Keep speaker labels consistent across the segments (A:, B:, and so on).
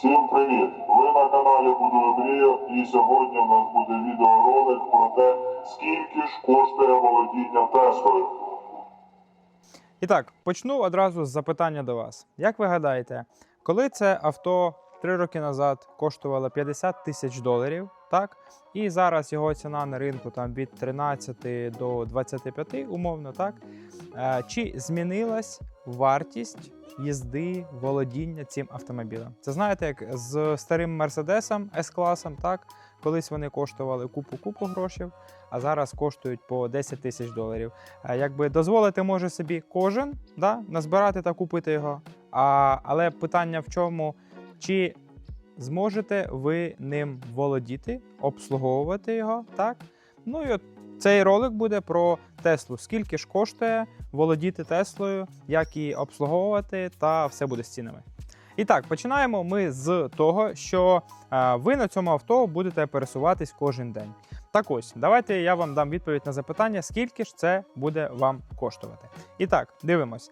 A: Всім привіт! Ви на каналі Мрію і сьогодні в нас буде відеоролик про те, скільки ж коштує володіння Теслою.
B: І так, почну одразу з запитання до вас. Як ви гадаєте, коли це авто три роки назад коштувало 50 тисяч доларів, так? І зараз його ціна на ринку там від 13 до 25, умовно, так? Е, Чи змінилась вартість їзди, володіння цим автомобілем? Це знаєте, як з старим Мерседесом С-класом, так? Колись вони коштували купу-купу грошей, а зараз коштують по 10 тисяч доларів. Е, Якби дозволити може собі кожен да, назбирати та купити його. А, але питання в чому, чи зможете ви ним володіти, обслуговувати його, так? Ну і от цей ролик буде про Теслу. Скільки ж коштує володіти Теслою, як її обслуговувати, та все буде з цінами. І так, починаємо ми з того, що е, ви на цьому авто будете пересуватись кожен день. Так ось, давайте я вам дам відповідь на запитання, скільки ж це буде вам коштувати. І так, дивимось.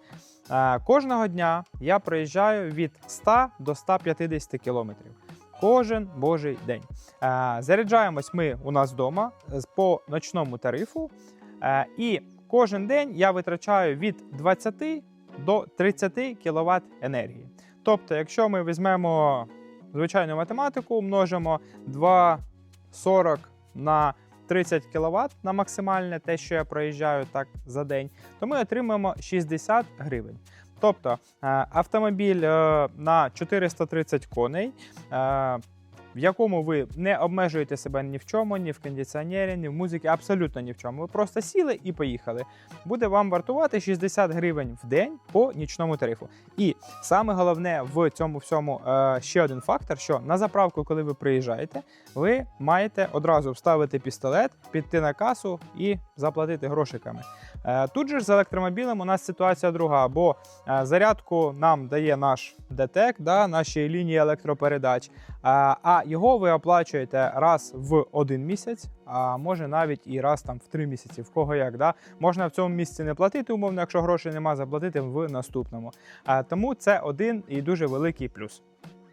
B: Е, Кожного дня я проїжджаю від 100 до 150 кілометрів. Кожен божий день. Е, Заряджаємось ми у нас вдома по ночному тарифу. Е, І кожен день я витрачаю від 20 до 30 кВт енергії. Тобто, якщо ми візьмемо звичайну математику, множимо 2,40 на 30 кВт на максимальне те, що я проїжджаю так за день, то ми отримаємо 60 гривень. Тобто е, автомобіль е, на 430 коней, е, в якому ви не обмежуєте себе ні в чому, ні в кондиціонері, ні в музиці, абсолютно ні в чому. Ви просто сіли і поїхали. Буде вам вартувати 60 гривень в день по нічному тарифу. І саме головне в цьому всьому е, ще один фактор: що на заправку, коли ви приїжджаєте, ви маєте одразу вставити пістолет, піти на касу і заплатити грошиками. Е, Тут же ж з електромобілем у нас ситуація друга, бо е, зарядку нам дає наш ДТЕК, да, наші лінії електропередач, а його ви оплачуєте раз в один місяць, а може навіть і раз там в три місяці, в кого як. Да? Можна в цьому місяці не платити, умовно, якщо грошей нема, заплатити в наступному. А, тому це один і дуже великий плюс.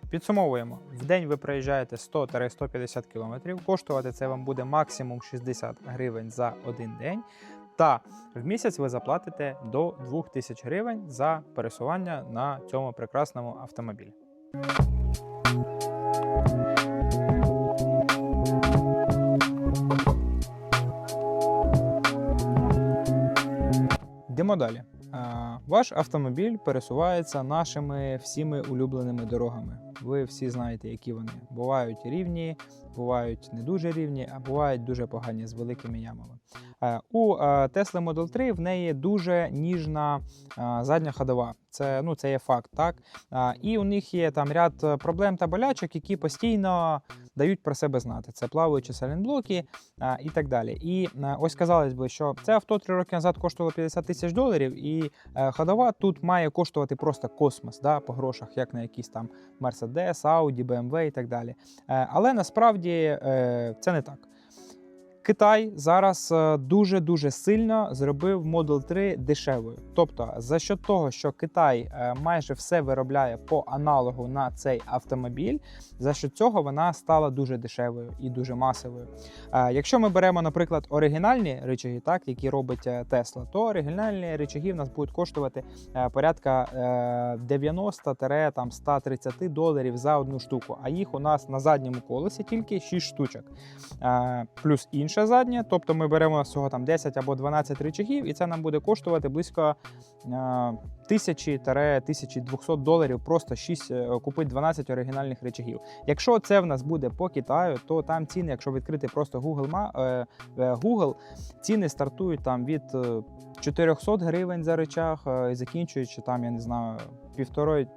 B: Підсумовуємо, в день ви проїжджаєте 100-150 км, коштувати це вам буде максимум 60 гривень за один день. Та в місяць ви заплатите до 2000 гривень за пересування на цьому прекрасному автомобілі. Йдемо далі. Ваш автомобіль пересувається нашими всіми улюбленими дорогами. Ви всі знаєте, які вони бувають рівні, бувають не дуже рівні, а бувають дуже погані з великими ямами. Е, У е, Tesla Model 3 в неї дуже ніжна е, задня ходова. Це, ну, це є факт, так? І у них є там ряд е, проблем та болячок, які постійно дають про себе знати. Це плаваючі салінблоки а, і так далі. І а, ось казалось би, що це авто три роки назад коштувало 50 тисяч доларів, і а, ходова тут має коштувати просто космос да, по грошах, як на якісь там Mercedes, Audi, BMW і так далі. А, Але насправді а, це не так. Китай зараз дуже дуже сильно зробив Model 3 дешевою. Тобто, за що того, що Китай е, майже все виробляє по аналогу на цей автомобіль, за що цього вона стала дуже дешевою і дуже масовою. Е, Якщо ми беремо, наприклад, оригінальні речаги, так які робить Tesla, то оригінальні речаги в нас будуть коштувати е, порядка е, 90-130 доларів за одну штуку. А їх у нас на задньому колесі тільки 6 штучок. Плюс інше заднє, тобто ми беремо всього там 10 або 12 речагів, і це нам буде коштувати близько е, 1000-1200 доларів. Просто 6 е, купити 12 оригінальних речагів. Якщо це в нас буде по Китаю, то там ціни, якщо відкрити просто Google, е, е, Google ціни стартують там від е, 400 гривень за речах, і закінчуючи там, я не знаю, півтори.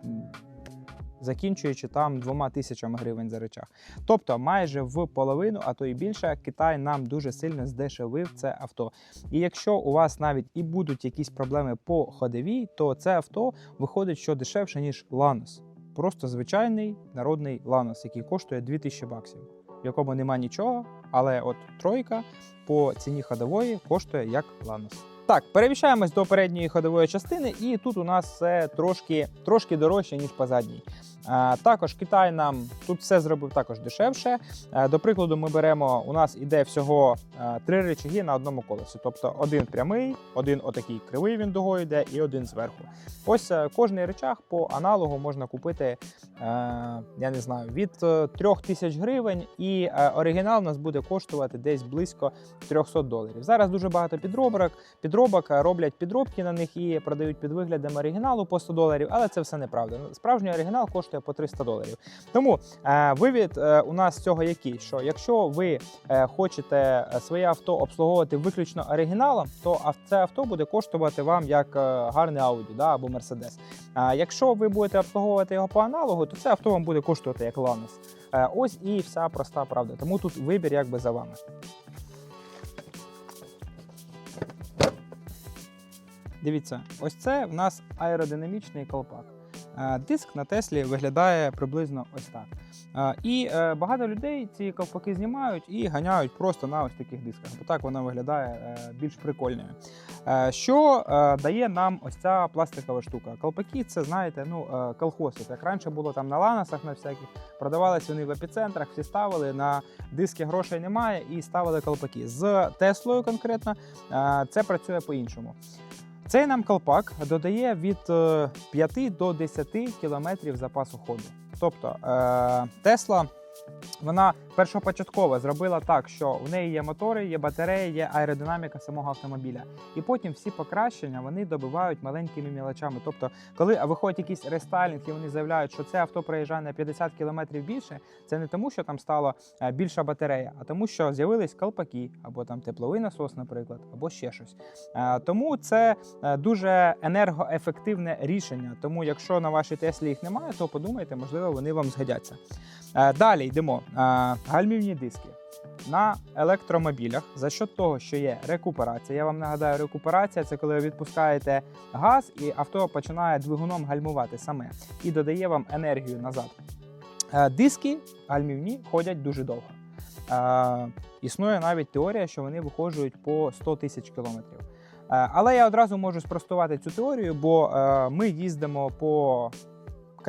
B: Закінчуючи там двома тисячами гривень за речах. Тобто майже в половину, а то і більше, Китай нам дуже сильно здешевив це авто. І якщо у вас навіть і будуть якісь проблеми по ходовій, то це авто виходить що дешевше, ніж Ланос. Просто звичайний народний Ланос, який коштує 2000 баксів, в якому нема нічого, але от тройка по ціні ходової коштує як Ланос. Так, переміщаємось до передньої ходової частини, і тут у нас все трошки, трошки дорожче, ніж по задній. Е, також Китай нам тут все зробив також дешевше. Е, до прикладу, ми беремо, у нас іде всього е, три речаги на одному колесі. Тобто один прямий, один отакий кривий він дугою йде, і один зверху. Ось е, кожний речах по аналогу можна купити, е, я не знаю, від е, 3 тисяч гривень, і е, оригінал у нас буде коштувати десь близько 300 доларів. Зараз дуже багато підробок, підробок е, роблять підробки на них і продають під виглядом оригіналу по 100 доларів, але це все неправда. Справжній оригінал коштує по 300 доларів. Тому е, вивід е, у нас цього який, що якщо ви е, хочете е, своє авто обслуговувати виключно оригіналом, то це авто буде коштувати вам як е, гарний Audi да, або Mercedes. А якщо ви будете обслуговувати його по аналогу, то це авто вам буде коштувати як Lanos. Е, Ось і вся проста правда. Тому тут вибір якби за вами. Дивіться, ось це в нас аеродинамічний колпак. Е, Диск на Теслі виглядає приблизно ось так. Е, І е, багато людей ці колпаки знімають і ганяють просто на ось таких дисках, бо так вона виглядає більш прикольною. Що дає нам ось ця пластикова штука? Колпаки це, знаєте, ну, колхози. Як раніше було там на ланосах, на всяких, продавались вони в епіцентрах, всі ставили на диски грошей немає і ставили колпаки. З Теслою конкретно це працює по-іншому. Цей нам колпак додає від е, 5 до 10 км запасу ходу. Тобто е, Тесла вона першопочатково зробила так, що в неї є мотори, є батареї, є аеродинаміка самого автомобіля. І потім всі покращення вони добивають маленькими мілочами. Тобто, коли виходить якийсь рестайлінг і вони заявляють, що це авто проїжджає на 50 км більше, це не тому, що там стала е, більша батарея, а тому, що з'явились колпаки, або там тепловий насос, наприклад, або ще щось. Е, Тому це е, дуже енергоефективне рішення. Тому, якщо на вашій Теслі їх немає, то подумайте, можливо, вони вам згодяться. Далі йдемо. Гальмівні диски. На електромобілях за счет того, що є рекуперація. Я вам нагадаю, рекуперація це коли ви відпускаєте газ, і авто починає двигуном гальмувати саме і додає вам енергію назад. Е, Диски гальмівні ходять дуже довго. Е, Існує навіть теорія, що вони виходжують по 100 тисяч кілометрів. Е, Але я одразу можу спростувати цю теорію, бо ми їздимо по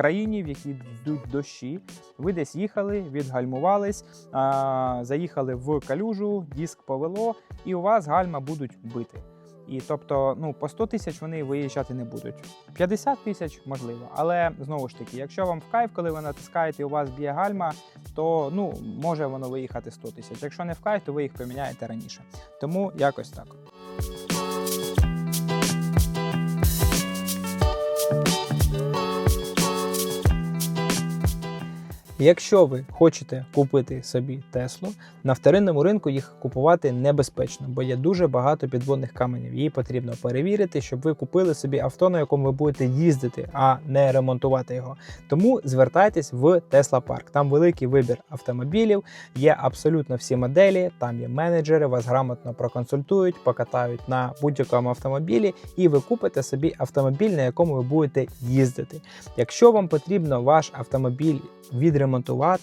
B: країні, в якій йдуть дощі. Ви десь їхали, відгальмувались, заїхали в калюжу, диск повело, і у вас гальма будуть бити. І тобто, ну по 100 тисяч вони виїжджати не будуть. 50 тисяч можливо, але знову ж таки, якщо вам в кайф, коли ви натискаєте, і у вас б'є гальма, то ну може воно виїхати 100 тисяч. Якщо не в кайф, то ви їх поміняєте раніше. Тому якось так. Якщо ви хочете купити собі Теслу, на вторинному ринку їх купувати небезпечно, бо є дуже багато підводних каменів. Її потрібно перевірити, щоб ви купили собі авто, на якому ви будете їздити, а не ремонтувати його. Тому звертайтесь в Tesla Park. Там великий вибір автомобілів, є абсолютно всі моделі. Там є менеджери, вас грамотно проконсультують, покатають на будь-якому автомобілі, і ви купите собі автомобіль, на якому ви будете їздити. Якщо вам потрібно ваш автомобіль відремонтувати,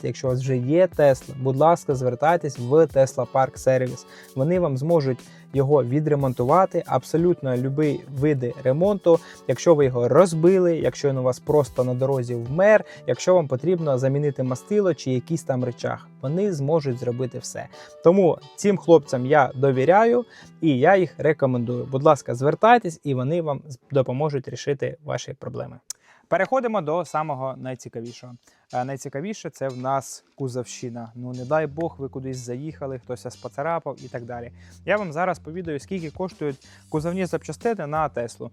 B: якщо у вас вже є Tesla, будь ласка, звертайтесь в Tesla Park Service. Вони вам зможуть його відремонтувати, абсолютно любі види ремонту. Якщо ви його розбили, якщо він у вас просто на дорозі вмер, якщо вам потрібно замінити мастило чи якийсь там речах, вони зможуть зробити все. Тому цим хлопцям я довіряю і я їх рекомендую. Будь ласка, звертайтесь, і вони вам допоможуть рішити ваші проблеми. Переходимо до самого найцікавішого. Е, Найцікавіше це в нас кузовщина. Ну не дай Бог, ви кудись заїхали, хтось споцарапав і так далі. Я вам зараз повідаю, скільки коштують кузовні запчастини на Теслу.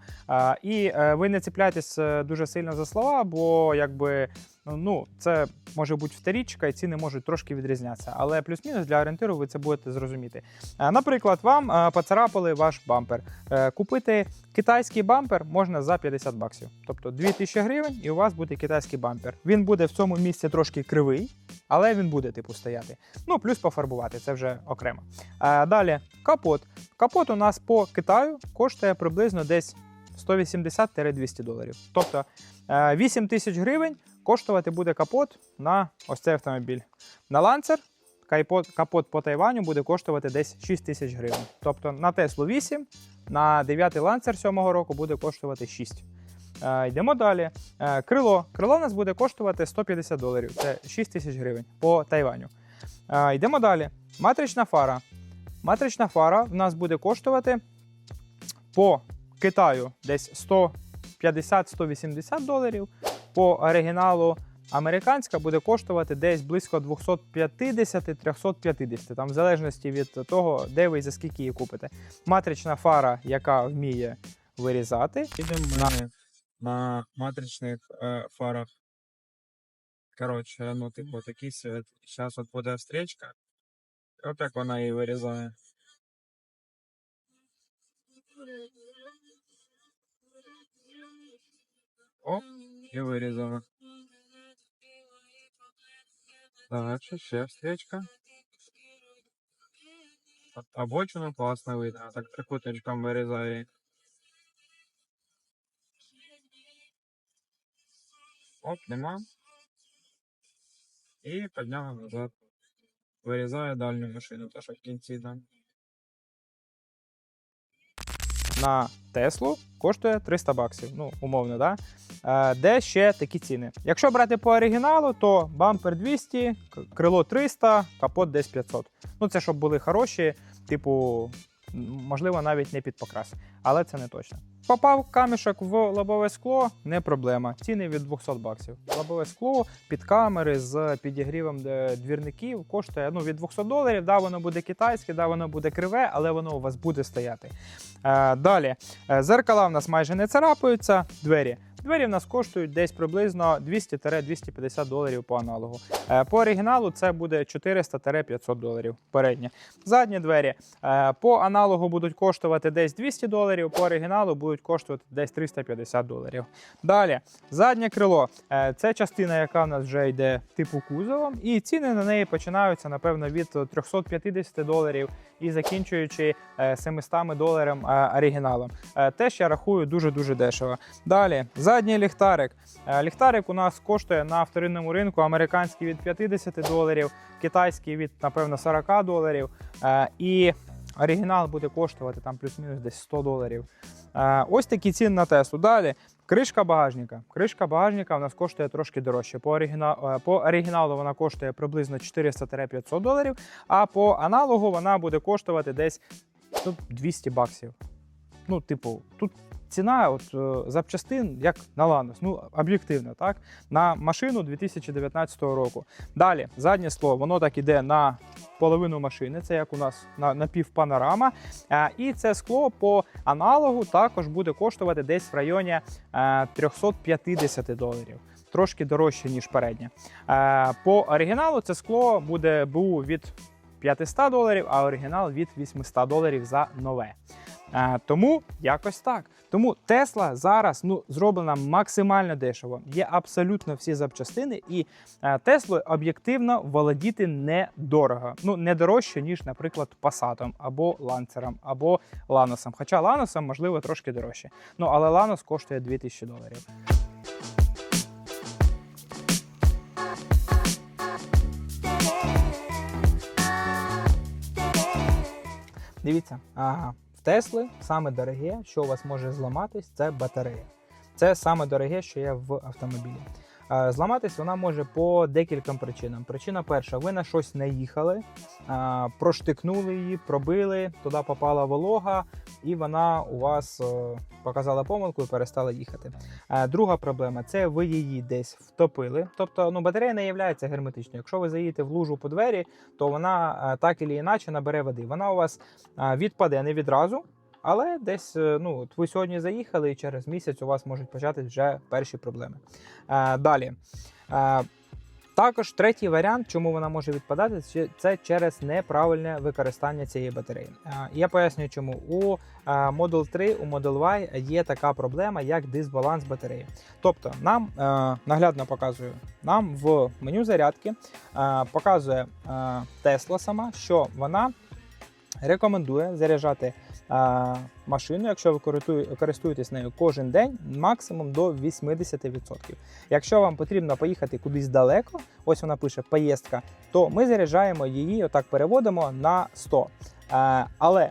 B: І е, ви не цепляйтесь е, дуже сильно за слова, бо якби ну це може бути вторічка, і ціни можуть трошки відрізнятися. Але плюс-мінус для орієнтиру ви це будете зрозуміти. Е, Наприклад, вам е, поцарапали ваш бампер. Е, Купити китайський бампер можна за 50 баксів. Тобто 2000 гривень, і у вас буде китайський бампер. Він буде в цьому місці трошки кривий, але він буде типу стояти. Ну, плюс пофарбувати, це вже окремо. Далі капот. Капот у нас по Китаю коштує приблизно десь 180-200 доларів. Тобто е, 8 тисяч гривень коштувати буде капот на ось цей автомобіль. На ланцер капот, по Тайваню буде коштувати десь 6 тисяч гривень. Тобто на Теслу 8, на 9 ланцер 7 року буде коштувати 6. Е, йдемо далі. Е, крило. Крило у нас буде коштувати 150 доларів. Це 6 тисяч гривень по Тайваню. Е, йдемо далі. Матрична фара. Матрична фара в нас буде коштувати по Китаю десь 150-180 доларів. По оригіналу американська буде коштувати десь близько 250-350, там в залежності від того, де ви і за скільки її купите. Матрична фара, яка вміє вирізати.
C: Ідемо ми на матричних е, фарах. Коротше, ну, типу, такий світ. Зараз от буде стрічка. І от як вона її вирізає. Оп, і вирізала. Дальше ще стрічка. От Обочину класно видно, так трикутничком вирізає. Оп, нема. І підняла назад. Вирізає дальню машину, та що в кінці там.
B: На Теслу коштує 300 баксів, ну, умовно, да? Е, де ще такі ціни. Якщо брати по оригіналу, то бампер 200, крило 300, капот десь 500. Ну, це щоб були хороші, типу, можливо, навіть не під покрас, але це не точно. Попав камішок в лобове скло, не проблема. Ціни від 200 баксів. Лобове скло під камери з підігрівом двірників коштує ну, від 200 доларів. Да, воно буде китайське, да, воно буде криве, але воно у вас буде стояти. Е, далі, Е, зеркала в нас майже не царапаються. Двері. Двері в нас коштують десь приблизно 200-250 доларів по аналогу. Е, По оригіналу це буде 400-500 доларів. Передні. Задні двері е, по аналогу будуть коштувати десь 200 доларів, по оригіналу будуть коштувати десь 350 доларів. Далі, заднє крило. Е, Це частина, яка в нас вже йде типу кузовом, і ціни на неї починаються, напевно, від 350 доларів і закінчуючи е, 700 доларів оригіналом. Теж я рахую дуже-дуже дешево. Далі, задній ліхтарик. Е, Ліхтарик у нас коштує на вторинному ринку американський від 50 доларів, китайський від, напевно, 40 доларів. Е, І оригінал буде коштувати там плюс-мінус десь 100 доларів. Е, Ось такі ціни на Теслу. Далі. Кришка багажника. Кришка багажника у нас коштує трошки дорожче. По, оригіна... е, по оригіналу вона коштує приблизно 400-500 доларів, а по аналогу вона буде коштувати десь ну, 200 баксів. Ну, типу, тут ціна от, е, запчастин як на Ланос, ну, об'єктивно, так? На машину 2019 року. Далі, заднє скло, воно так іде на половину машини, це як у нас на, напівпанорама. Е, і це скло по аналогу також буде коштувати десь в районі е, 350 доларів. Трошки дорожче, ніж переднє. Е, По оригіналу це скло буде БУ від 500 доларів, а оригінал від 800 доларів за нове. Тому якось так. Тому Тесла зараз ну, зроблена максимально дешево. Є абсолютно всі запчастини, і е, Теслою об'єктивно володіти недорого. Ну, не дорожче, ніж, наприклад, Passat або Ланцером, або Ланосом. Хоча Ланосом, можливо, трошки дорожче. Ну, але Ланос коштує 2000 доларів. Дивіться, ага, Тесли саме дороге, що у вас може зламатись, це батарея. Це саме дороге, що є в автомобілі. Е, Зламатись вона може по декільком причинам. Причина перша: ви на щось наїхали, е, проштикнули її, пробили, туди попала волога, і вона у вас е, показала помилку і перестала їхати. Друга проблема це ви її десь втопили. Тобто ну, батарея не є герметичною. Якщо ви заїдете в лужу по двері, то вона так і іначе набере води. Вона у вас відпаде не відразу. Але десь е, ну, от ви сьогодні заїхали, і через місяць у вас можуть початись вже перші проблеми. Е, далі. Е, також третій варіант, чому вона може відпадати, це- через неправильне використання цієї батареї. Е, Я пояснюю, чому у е, Model 3, у Model Y є така проблема, як дисбаланс батареї. Тобто, нам наглядно показую, нам в меню зарядки показує Tesla сама, що вона рекомендує заряджати машину, якщо ви користує- користуєтесь нею кожен день, максимум до 80%. Якщо вам потрібно поїхати кудись далеко, ось вона пише поїздка, то ми заряджаємо її, отак переводимо на 100. Е, але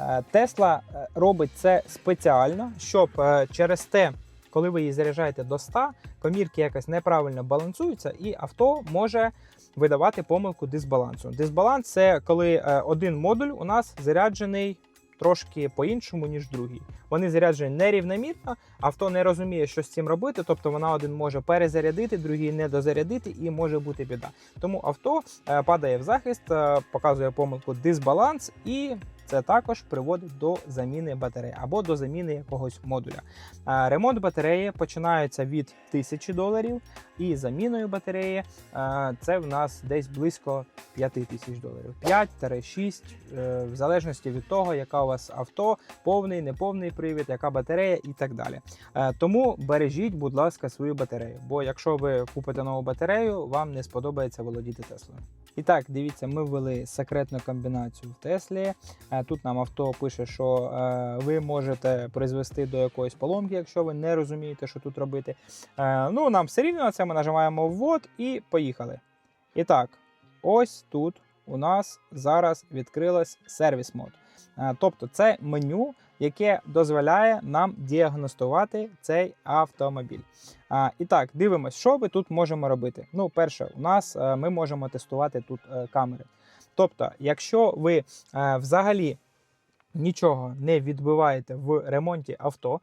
B: е, Тесла е, робить це спеціально, щоб через те, коли ви її заряджаєте до 100, комірки якось неправильно балансуються, і авто може видавати помилку дисбалансу. Дисбаланс це коли один модуль у нас заряджений трошки по-іншому, ніж другий. Вони заряджені нерівномірно, авто не розуміє, що з цим робити. Тобто вона один може перезарядити, другий не дозарядити, і може бути біда. Тому авто е, падає в захист, е, показує помилку дисбаланс, і це також приводить до заміни батареї або до заміни якогось модуля. Ремонт батареї починається від 1000 доларів, і заміною батареї це в нас десь близько 5 тисяч доларів. 5-6, е, в залежності від того, яка у вас авто, повний, неповний привід, яка батарея і так далі. Е, Тому бережіть, будь ласка, свою батарею. Бо якщо ви купите нову батарею, вам не сподобається володіти Теслою. І так, дивіться, ми ввели секретну комбінацію в Теслі. Е, Тут нам авто пише, що е, ви можете призвести до якоїсь поломки, якщо ви не розумієте, що тут робити. Е, Ну, нам все рівно на це ми нажимаємо ввод і поїхали. І так, ось тут у нас зараз відкрилось сервіс мод. Тобто, це меню, яке дозволяє нам діагностувати цей автомобіль. А, і так, дивимось, що ми тут можемо робити. Ну, перше, у нас е, ми можемо тестувати тут е, камери. Тобто, якщо ви е, взагалі нічого не відбиваєте в ремонті авто,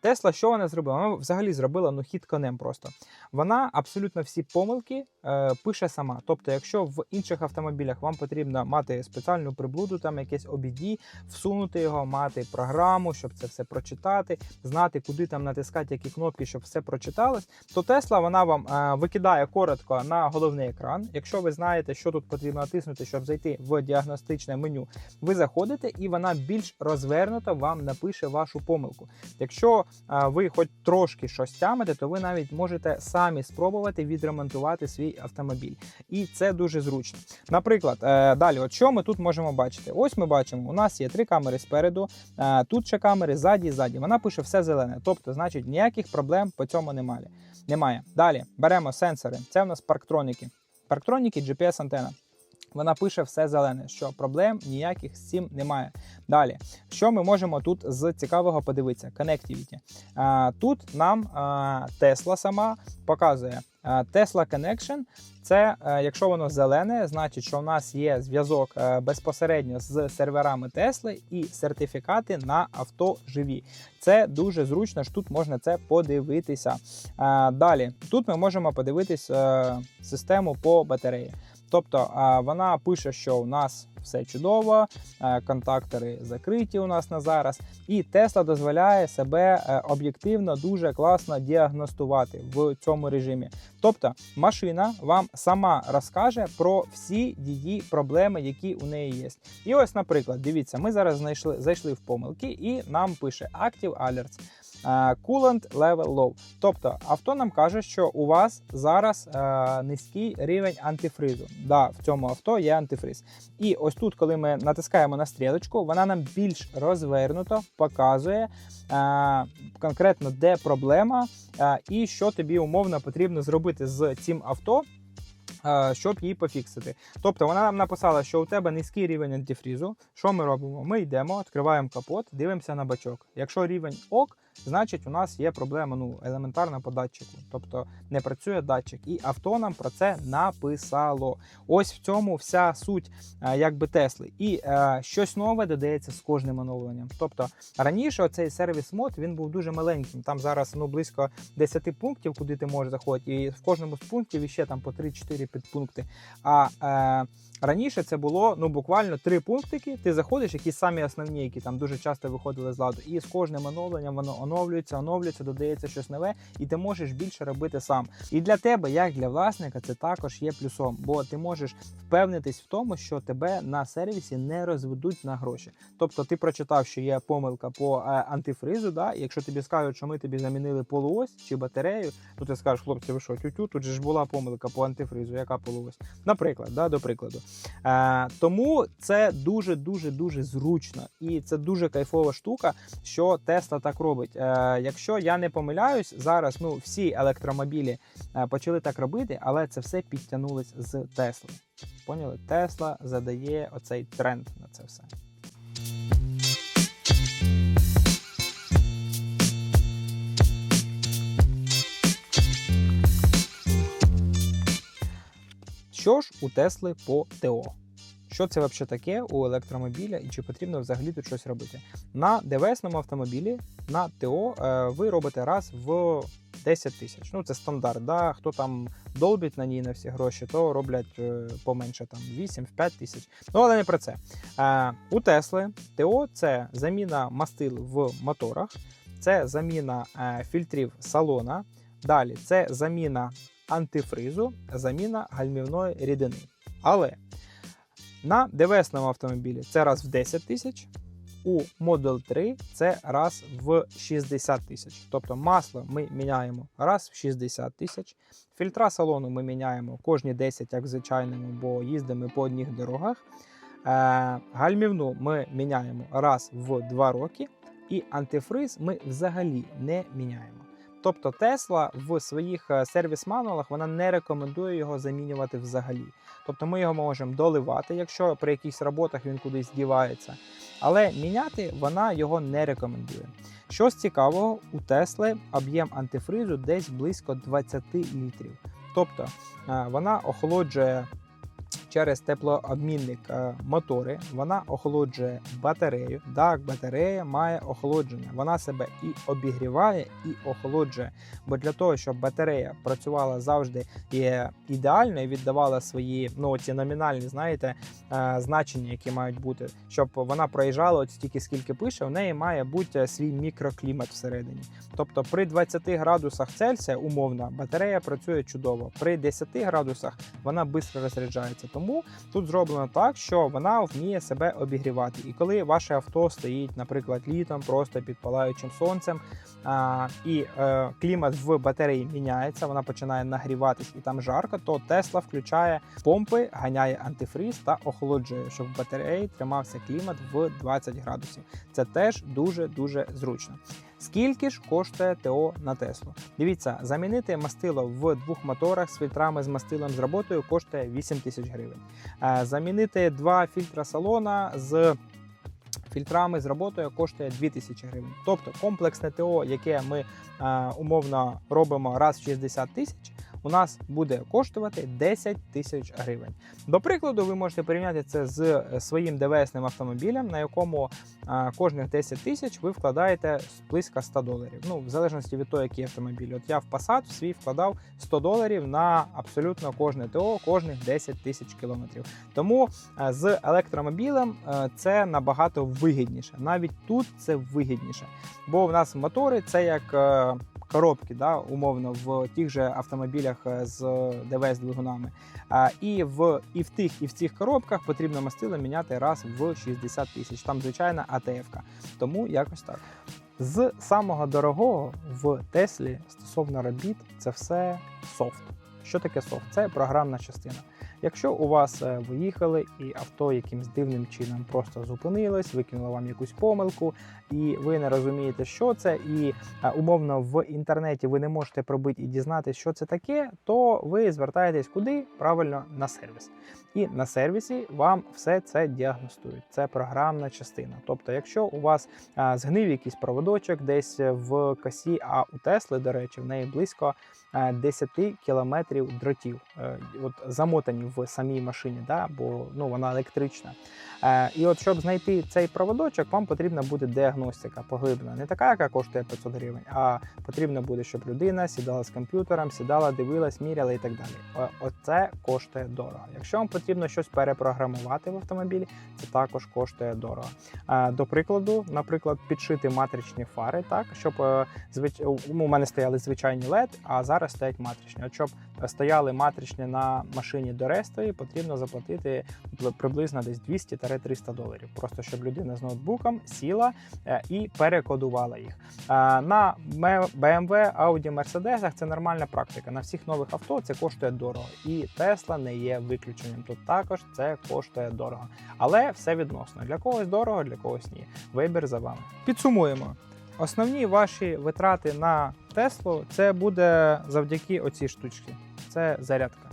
B: Тесла, що вона зробила? Вона взагалі зробила ну хід конем просто. Вона абсолютно всі помилки е, пише сама. Тобто, якщо в інших автомобілях вам потрібно мати спеціальну приблуду, там якесь OBD, всунути його, мати програму, щоб це все прочитати, знати, куди там натискати, які кнопки, щоб все прочиталось, то Тесла вона вам е, викидає коротко на головний екран. Якщо ви знаєте, що тут потрібно натиснути, щоб зайти в діагностичне меню, ви заходите і вона більш розвернуто вам напише вашу помилку. Якщо а, ви хоч трошки щось тямите, то ви навіть можете самі спробувати відремонтувати свій автомобіль. І це дуже зручно. Наприклад, е, далі, от що ми тут можемо бачити? Ось ми бачимо, у нас є три камери спереду, е, тут ще камери ззаді і ззаді. Вона пише все зелене. Тобто, значить, ніяких проблем по цьому немає. Немає. Далі беремо сенсори. Це в нас парктроніки. Парктроніки, GPS-антена. Вона пише все зелене, що проблем ніяких з цим немає. Далі, що ми можемо тут з цікавого подивитися? Connectivity. Тут нам а, Tesla сама показує Tesla Connection. Це е, якщо воно зелене, значить, що у нас є зв'язок е, безпосередньо з серверами Тесли і сертифікати на авто живі. Це дуже зручно, що тут можна це подивитися. Далі, тут ми можемо подивитись е, систему по батареї. Тобто вона пише, що у нас все чудово, е, контактори закриті у нас на зараз, і Tesla дозволяє себе е, об'єктивно дуже класно діагностувати в цьому режимі. Тобто машина вам сама розкаже про всі її проблеми, які у неї є. І ось, наприклад, дивіться, ми зараз знайшли зайшли в помилки, і нам пише Active Alerts. Coolant Level Low. Тобто авто нам каже, що у вас зараз е, низький рівень антифризу. Да, в цьому авто є антифриз. І ось тут, коли ми натискаємо на стрілочку, вона нам більш розвернуто показує е, конкретно, де проблема, е, і що тобі умовно потрібно зробити з цим авто. е, Щоб її пофіксити. Тобто вона нам написала, що у тебе низький рівень антифрізу. Що ми робимо? Ми йдемо, відкриваємо капот, дивимося на бачок. Якщо рівень ок, значить у нас є проблема ну, елементарна по датчику. Тобто не працює датчик. І авто нам про це написало. Ось в цьому вся суть е, якби Тесли. І е, щось нове додається з кожним оновленням. Тобто раніше цей сервіс мод він був дуже маленьким. Там зараз ну близько 10 пунктів, куди ти можеш заходити, і в кожному з пунктів іще там по 3-4 підпункти. А е, раніше це було ну буквально три пунктики. Ти заходиш, які самі основні, які там дуже часто виходили з ладу, і з кожним оновленням воно оновлюється, оновлюється, додається щось нове, і ти можеш більше робити сам. І для тебе, як для власника, це також є плюсом, бо ти можеш впевнитись в тому, що тебе на сервісі не розведуть на гроші. Тобто, ти прочитав, що є помилка по е, антифризу, да, якщо тобі скажуть, що ми тобі замінили полуось чи батарею, то ти скажеш, хлопці, ви що, тютю, тут же ж була помилка по антифризу, яка полуось. Наприклад, да, до прикладу. Е, тому це дуже дуже дуже зручно і це дуже кайфова штука, що Тесла так робить. Е, якщо я не помиляюсь, зараз ну всі електромобілі е, почали так робити, але це все підтягнулось з Тесли. Поняли? Тесла задає оцей тренд на це все. Що ж у Тесли по ТО? Що це взагалі таке у електромобіля і чи потрібно взагалі тут щось робити? На ДВСному автомобілі на ТО е, ви робите раз в 10 тисяч. Ну це стандарт. Да? Хто там долбить на ній на всі гроші, то роблять е, поменше там 8-5 тисяч. Ну але не про це. Е, у Тесли ТО це заміна мастил в моторах, це заміна фільтрів салона. Далі це заміна антифризу, заміна гальмівної рідини. Але на ДВСному автомобілі це раз в 10 тисяч. У Model 3 це раз в 60 тисяч. Тобто масло ми міняємо раз в 60 тисяч. Фільтра салону ми міняємо кожні 10, як в звичайному, бо їздимо по одних дорогах. Е, гальмівну ми міняємо раз в 2 роки. І антифриз ми взагалі не міняємо. Тобто Тесла в своїх е, сервіс-мануалах вона не рекомендує його замінювати взагалі. Тобто ми його можемо доливати, якщо при якихось роботах він кудись дівається. Але міняти вона його не рекомендує. Що з цікавого, у Тесли об'єм антифризу десь близько 20 літрів. Тобто е, вона охолоджує через теплообмінник е, мотори, вона охолоджує батарею. Так, батарея має охолодження. Вона себе і обігріває, і охолоджує. Бо для того, щоб батарея працювала завжди і ідеально і віддавала свої ну ці номінальні, знаєте, е, значення, які мають бути, щоб вона проїжджала от стільки, скільки пише, в неї має бути свій мікроклімат всередині. Тобто при 20 градусах Цельсія умовно батарея працює чудово. При 10 градусах вона швидко розряджається. Тому тут зроблено так, що вона вміє себе обігрівати. І коли ваше авто стоїть, наприклад, літом, просто під палаючим сонцем, а, і е, клімат в батареї міняється, вона починає нагріватись і там жарко, то Тесла включає помпи, ганяє антифриз та охолоджує, щоб в батареї тримався клімат в 20 градусів. Це теж дуже дуже зручно. Скільки ж коштує ТО на Теслу? Дивіться, замінити мастило в двох моторах з фільтрами з мастилом з роботою коштує 8 тисяч гривень. Е, Замінити два фільтра салона з фільтрами з роботою коштує 2000 гривень. Тобто комплексне ТО, яке ми е, умовно робимо раз в 60 тисяч, у нас буде коштувати 10 тисяч гривень. До прикладу, ви можете порівняти це з е, своїм ДВСним автомобілем, на якому кожних 10 тисяч ви вкладаєте близько 100 доларів. Ну, в залежності від того, який автомобіль. От я в Passat в свій вкладав 100 доларів на абсолютно кожне ТО, кожних 10 тисяч кілометрів. Тому е, з електромобілем е, це набагато вигідніше. Навіть тут це вигідніше. Бо в нас мотори це як. Коробки, да, умовно, в тих же автомобілях е, з ДВС двигунами. А, і в і в тих, і в цих коробках потрібно мастило міняти раз в 60 тисяч. Там звичайна АТФ-ка. Тому якось так. З самого дорогого в Теслі стосовно робіт, це все софт. Що таке софт? Це програмна частина. Якщо у вас виїхали і авто якимсь дивним чином просто зупинилось, викинуло вам якусь помилку, і ви не розумієте, що це, і е, умовно в інтернеті ви не можете пробити і дізнатися, що це таке, то ви звертаєтесь куди? Правильно на сервіс. І на сервісі вам все це діагностують. Це програмна частина. Тобто, якщо у вас згнив якийсь проводочок десь в косі, а у Тесли, до речі, в неї близько 10 кілометрів дротів, е, от замотані в самій машині, да, бо ну, вона електрична. Е, і от щоб знайти цей проводочок, вам потрібна буде діагностика поглиблена. Не така, яка коштує 500 гривень, а потрібно буде, щоб людина сідала з комп'ютером, сідала, дивилась, міряла і так далі. Оце коштує дорого. Якщо вам потрібно щось перепрограмувати в автомобілі, це також коштує дорого. Е, До прикладу, наприклад, підшити матричні фари, так щоб е, звич... у мене стояли звичайні LED, а зараз стоять матричні. От щоб стояли матричні на машині до рестової, потрібно заплатити приблизно десь 200-300 доларів. Просто щоб людина з ноутбуком сіла е, і перекодувала їх. Е, На BMW, Audi, Mercedes це нормальна практика. На всіх нових авто це коштує дорого. І Tesla не є виключенням. Тут також це коштує дорого. Але все відносно. Для когось дорого, для когось ні. Вибір за вами. Підсумуємо. Основні ваші витрати на Теслу це буде завдяки оцій штучці. Це зарядка.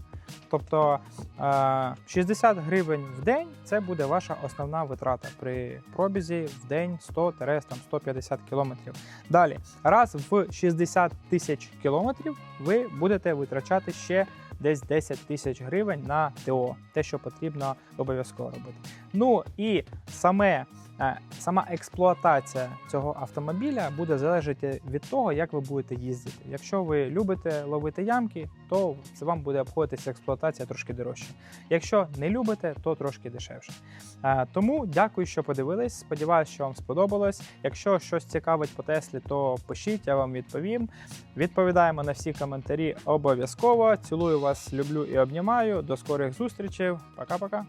B: Тобто е, 60 гривень в день це буде ваша основна витрата при пробізі в день 100-150 кілометрів. Далі, раз в 60 тисяч кілометрів ви будете витрачати ще десь 10 тисяч гривень на ТО, те, що потрібно обов'язково робити. Ну і саме, е, сама експлуатація цього автомобіля буде залежати від того, як ви будете їздити. Якщо ви любите ловити ямки, то це вам буде обходитися експлуатація трошки дорожче. Якщо не любите, то трошки дешевше. Е, Тому дякую, що подивились. Сподіваюсь, що вам сподобалось. Якщо щось цікавить по Теслі, то пишіть, я вам відповім. Відповідаємо на всі коментарі обов'язково. Цілую вас, люблю і обнімаю. До скорих зустрічей. Пока-пока.